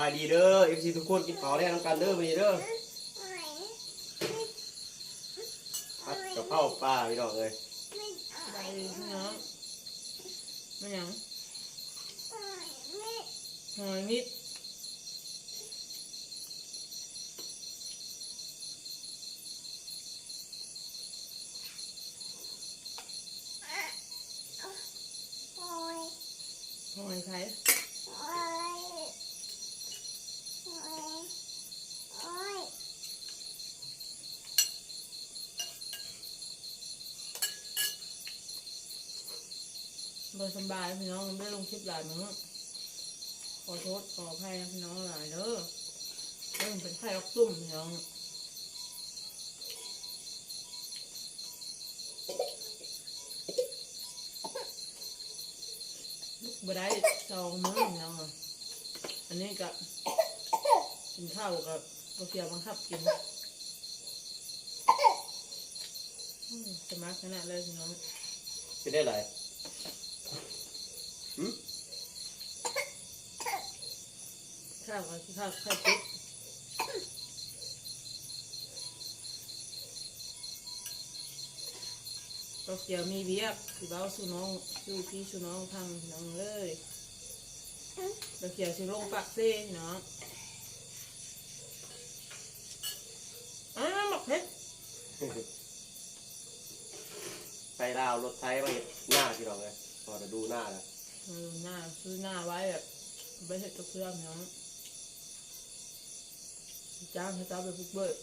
บายดีเด้อเอฟซีทุกคนกินข้าวแรกน้ำกันเด้อวันนี้เด้อพัดกับข้าวปลาพี่น้องเลยไปเน้องไม่ยังหอยมิด หอยไข่ บสบายพี่น้องไม่ได้ลงคลิปหลายมื้อขอโทษขออภัยพี่น้องหลายเด้อเริ่มเป็นไข้รักตุ่มพี่น้องบได้สองมื้อพี่น้องอันนี้กับกินข้าวกับก็เกียวบังคับกินอืมสมัครขนาดเลยพี่น้องจะได้ไรหืม ข้าวกับข้าวข้าวปุ๊บก็เกี่ยวมีเบียกสิเบ้าสู่น้องสู่พี่สู่น้องทางพี่น้องเลยก็เกี่ยวสิลงปากเซ่พี่น้องอ้าวหมกเพชรไปลาวรถไทยมาเห็นหน้าพี่น้องเลยพอจะดูหน้าแล้ว เออหน้าซื้อหน้าไว้แบบไปเห็ดกับเพื่อนพี่น้องจ้างให้จ้าไปบุกเบิก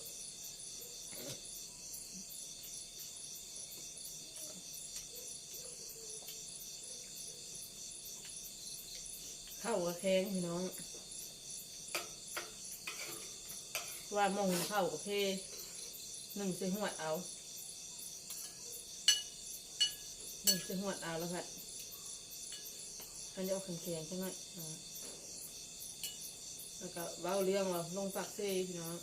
เข้าวกับแข้งพี่น้อง ว่ามองเข้ากับเพหนึ่งเสียหวเอาหนึ่งเสียหวเอาแล้วค่ะ อันนี้เอาแข็งๆใช่ไหมแล้วก็เว้าเรื่องว่าลงปากเซ่พี่น้อง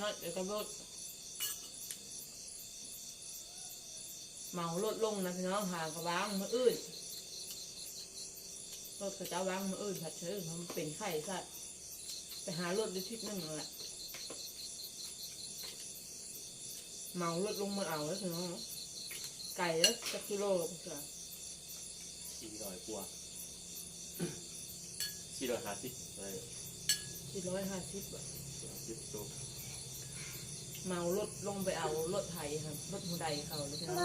น้อยเดี๋ยวก็ลดเมาลดลงนะพี่น้องหางกระวางมืออื่นรถกระเจ้าวางมืออื่นผัดเชื้อมันเป็นไข่สัตว์ไปหารถด้วยทิศนึงนั่นแหละเมารถลงมาเอาแล้วพี่น้อง ไก่แล้วสักกิโลกับเพื่อนสี่ร้อยกว่าสี่ร้อยห้าสิบเลยสี่ร้อยห้าสิบบาทห้าสิบตัวเมารถลงไปเอารถไถครับรถหัวใดเขาเลยพี่น้อง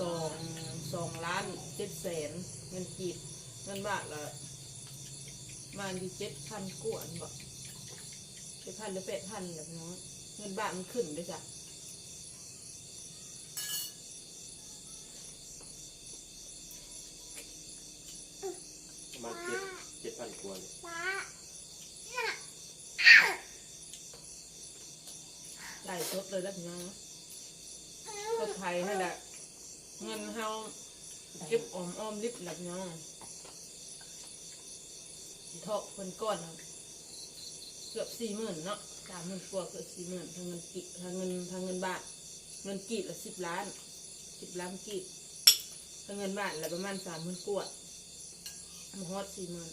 สองสองล้านเจ็ดแสนเงินกีบเงินบาทละประมาณที่เจ็ดพันกว่านี่บอกเจ็ดพันหรือแปดพันแหละพี่น้องเงินบาทมันขึ้นด้วยจ้ะประมาณเจ็ด เจ็ดพันกว่าเนี่ยไล่สดเลยแล้วพี่น้องรถไถให้แหละ เงินเฮาเก็บออมออมริบหละพี่น้องเทาะคนก้อนเกือบสี่หมื่นเนาะสามหมื่นกว่าเกือบสี่หมื่นทางเงินกีทางเงินทางเงินบาทเงินกีบละสิบล้านสิบล้านกีบทางเงินบาทละประมาณสามหมื่นกว่ามาฮอดสี่หมื่น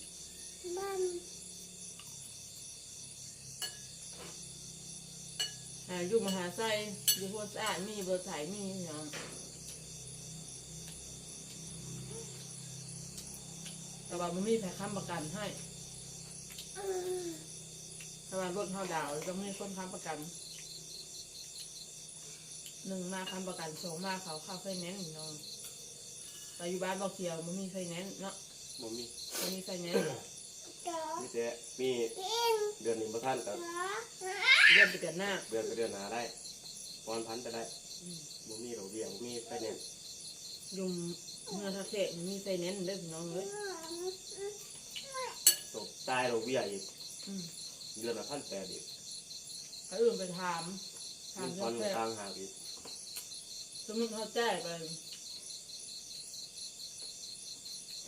อ่าอยู่มหาไซอยู่หัวสะอาดมีเบอร์สายมีพี่น้องแต่ว่ามันมีแผลค้ำประกันให้ถ้าว่ารถเท่าดาวต้องมีคนค้ำประกัน หนึ่งมาค้ำประกันสองมาเขาเข้าไฟแนนซ์พี่น้องแต่อยู่บ้านบอกเขียวมันมีไฟแนนซ์เนาะบ่มี มันมีไฟแนนซ์ มีแต่มีเดือนหนึ่งประท่านกับเดือนไปเดือนหน้าเดือนไปเดือนหนาได้พรพันไปได้อืมบ่มีดอกเบี้ยบ่มีไฟแนนซ์อยุมเมื่อทักเทศมันมีไฟแนนซ์เด้อพี่น้องเลยตกตายดอกเบี้ยอีกอืมเดือนละพันแปดอีกเขาอื่นไปถามถามมีพทัรกเทศต่างหากอีกสมมติเขาจ่ายไป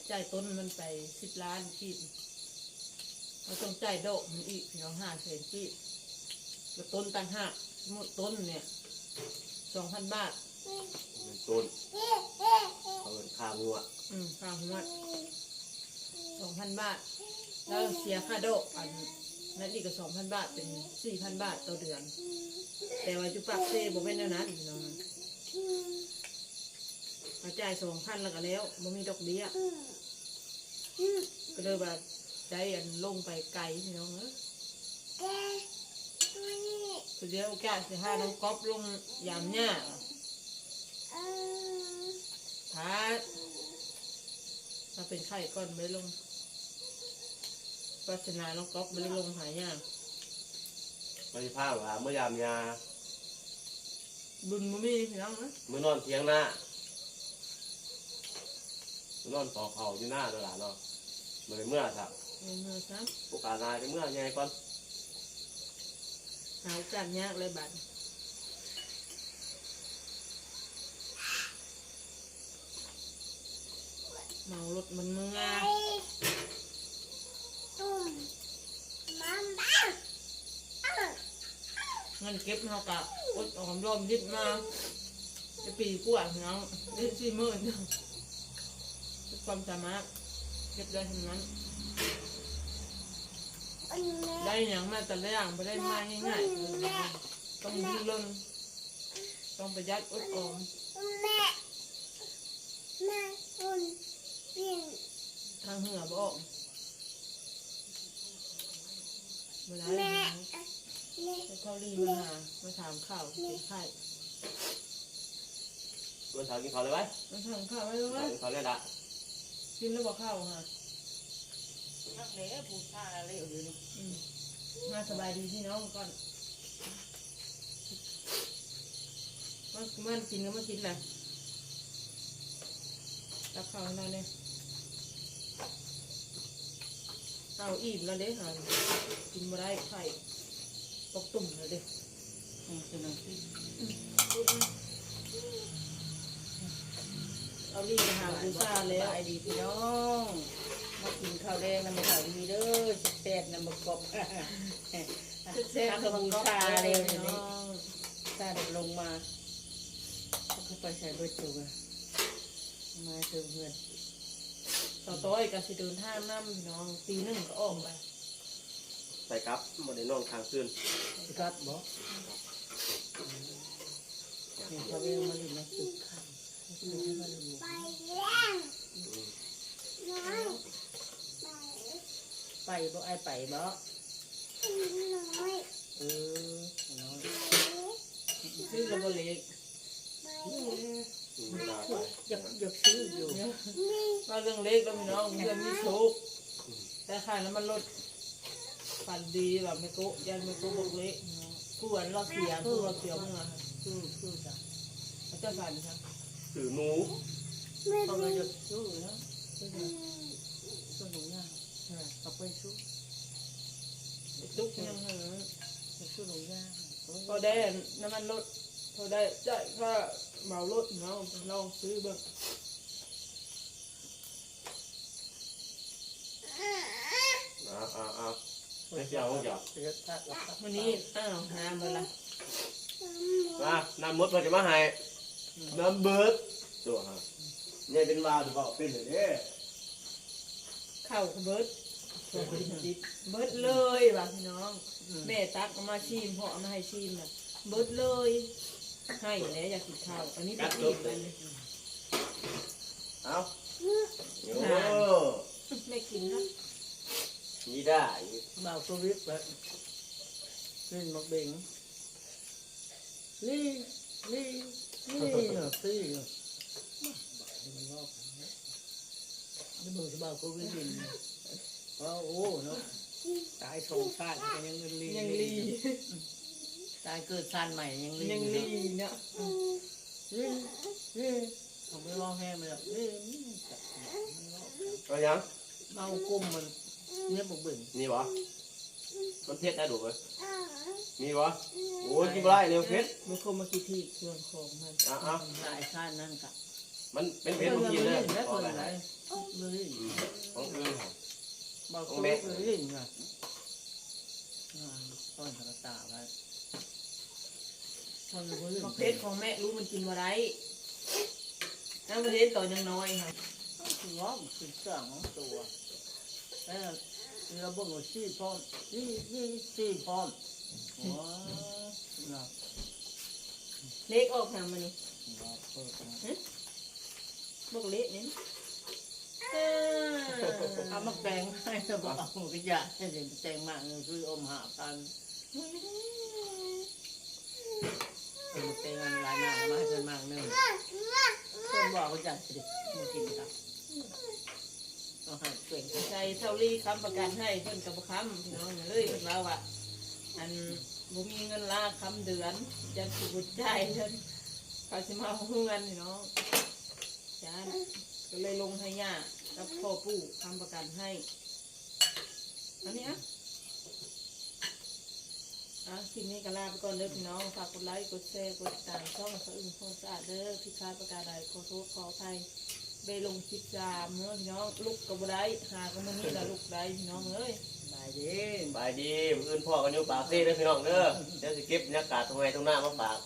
จ่ายต้นมันไปสิบล้านกีบ เราต้องจ่ายดอกมันอีกพี่น้องห้าแสนกีบแล้วต้นต่างหากสมมติต้นเนี่ยสองพันบาทเงินต้นเขาเงินค่างัวอืมค่าหัวสองพันบาท แล้วเสียค่าโดอกอันนั้นอีกก็สองพันบาทเป็นสี่พันบาทต่อเดือน แต่ว่าจุปักเซ่บ่เป็นแนวนั้นพี่น้องมาจ่ายสองพันแล้วก็แล้วบ่มีดอกเบี้ยก็เลยแบบ ใจอันลงไปไกลพี่น้องเอ้ยคือเดี๋ยวโอกาสสิหาน้องก๊อฟลงยามหน้าพาถ้าเป็นไข้ก่อนไม่ได้ลงปัชนาน้องก๊อฟไม่ได้ลงหายากไม่ใช่ผ้าว่าเมื่อยามยา บุญบ่มีพี่น้องนะเมื่อนอนเทียงหน้ามื้อนอนต่อเข่าที่หน้าตลาดเนาะเมื่อเมื่อสัก เงินเมื่อซ้โอกาสนายจะเมื่อไงก่อนำหาโอกาสยากเลยบัดเมารถมันเมื่อเงินเก็บเขากะอดออมรอมยึดมาจะปีกว่าพี่น้องได้สี่หมื่นความสามารถเก็บได้ทั้งนั้น ได้อย่างมาแต่ละอย่างไม่ได้มาง่ายๆเลยต้องดิ้นรนต้องประหยัดอดออมทางเหงื่อบ่ออกเวลาจะเข้ารีมาหามาถามข่าวเป็นไข้เมื่อเช้ากินข้าวเลยไหมมาถามข่าวไว้รู้ไหมกินข้าวเลยละกินแล้วบอกข้าวค่ะ นักเละผู้ชายอะไรอยู่นี่อืมมาสบายดีพี่น้องก่อนมันมันกินก็มากินแหละรับข้าวให้เราเนี่ยเอาอิ่มแล้วเด้ค่ะกินมาได้ไข่ตกตุ่มแล้วเด้อืมเป็นอะไรที่เอาดีมาหาบูชาแล้วสบายดีพี่น้องมากินข้าวแดงน้ำมันข้าวดีเด้อสิแปดน้ำมันกบแซ่บข้าวบูชาเร็วนี่น้องชาเด็กลงมาเขาไปใส่เบิดจุกอะมาเติมเงินต่อต้อยกับสิเดินห้างน้ำพี่น้องตีหนึ่งก็ออกไปใส่กับหมดในนอนค้างคืนสกัดบ่เห็นเขาเรียกมาลินนะสุดขันสุดให้มาลิน ไปบ่ไอไปบ่เออน้อยซื้อระเบเล็กอืมได้ไปอยากอยากซื้ออยู่เนี่ยก็เรื่องเล็กแล้วพี่น้องเพื่อนมีโชคแต่ขายแล้วมันลดฝันดีแบบไม่โกะยันไม่โกะบอกเล็กผู้วันเราเสียผู้เราเสียเมื่อซื้อซื้อจ้ะเขาจะฝันครับถือหนูเขาเลยอยากซื้อแล้วซื้อมาซื้อหนูย่าง เอาไปซื้อจุกยังเหรออยากซื้อหนูย่างโอ้ยพอได้น้ำมันลดพอได้จ่ายค่าเหมารถเนาะลองซื้อเบ้างอ่าอ่าอ่าไม่เกี่ยวไม่เกี่ยวเดี๋ยวถ้าเราตัดวันนี้อ้าวน้ำเลยละมาน้ำมดมาจะมาให้น้ำเบิร์ดตัวฮะเนี่ยเป็นวาวหรือเปล่าเป็นเลยเนี่ยเข้าเบิร์ด เบิร์ดเลยว่ะพี่น้องแม่ตักเอามาชิมพ่อเอามาให้ชิมน่ะเบิดเลย ให้แล้วอยากกินข้าวอันนี้เป็นอีกอันหนึ่งเอาโอ้ไม่กินนะนี่ได้เบาตัววิบแบบนี่มาเบ่งลี่ลี่ลี่เหรอซี่เหรอนี่มือจะเบาตัววิบบิน ว้าวโอ้เนาะตายสองชาติก็ยังลียังลีตายเกิดชาติใหม่ยังลียังลีเนาะลีลีผมไม่ร้องแห้มันหรอกลีเอายังเมาก้มมันเนี่ยบุกบึ่งนี่วะมันเพชรได้ดูไหมมีวะโอ้ยกินไรเร็วเพชรมันคงมากินที่เครื่องของมันอะอะตายชาตินั่นกะมันเป็นเพชรมันกินเลยแล้วพอคนไปไหนให้เลยอืมของอื่น บอกตัวเลยเลยนะต้นกระตาไว้ทำมือมะเพชรของแม่รู้มันกินบ่ได้น้ำประเทศต่อยังน้อยค่ะคือง้อมคือสร้างของตัวเออเราบอกว่าสี่พร้อมสี่สี่สี่พร้อมอ๋อนะเล็กออกทางมันนี่นะเปิดนะบอกเล็กนี่ เออเอามาแปลงให้เราบอกเอากระยะให้เด็กแปลงมากเลยคืออมหากันเอามาแปลงอันหลายหน้ามาให้เพิ่นมากหนึงเพิ่นบอกว่าจะสิมากินครับต้องห้เก่งใจเท่ารีค้ำประกันให้เพิ่นกับค้ำน้องเลยพิ่นเราอะอันบ่มีเงินลาค้ำเดือนยันสุดใจเพิ่นเขาสิมาเอาเงินพี่น้องจา ก็เลยลงให้ย่ากับพ่อปู่ค้ำประกันให้ อันนี้อะอะคลิปนี้ก็ลาไปก่อนเด้อพี่น้องฝากกดไลค์กดแชร์กดติดตามช่องสะอึ้งโคตรสะอาดเด้อที่คลาประกาศใดขอโทษขออภัยไปลงคลิปจามเมื่อพี่น้องลุกกับบัได้หากันมานี่ละลุกได้พี่น้องเอ้ยบายดีบายดีมื้อนพ่อกันอยู่ปากซี่เด้อพี่น้องเด้อเดี๋ยวสิเก็บบรรยากาศตรงไหนตรงหน้ามาฝาก